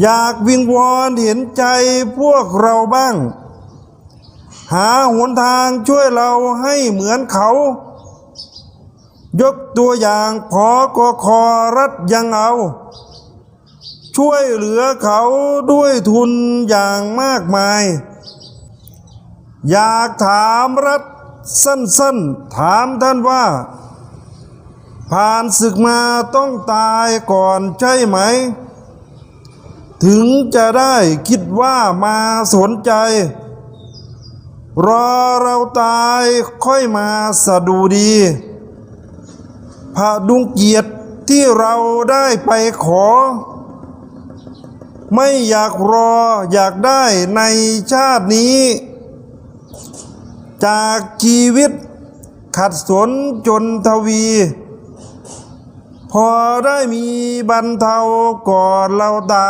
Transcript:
อยากวิงวอนเห็นใจพวกเราบ้าง หาหนทางช่วยเราให้เหมือนเขา ยกตัวอย่างพอกอคอรัฐยังเอา ช่วยเหลือเขาด้วยทุนอย่างมากมาย อยากถามรัฐสั้นๆ ถามท่านว่า ผ่านศึกมาต้องตายก่อนใช่ไหม ถึงจะได้คิดว่ามาสนใจ รอเราตายค่อยมาสะดูดีพระดุงเกียรติที่เราได้ไปขอ ไม่อยากรออยากได้ในชาตินี้ จากชีวิตขัดสนจนทวี พอได้มีบรรเทาก่อนเราตาย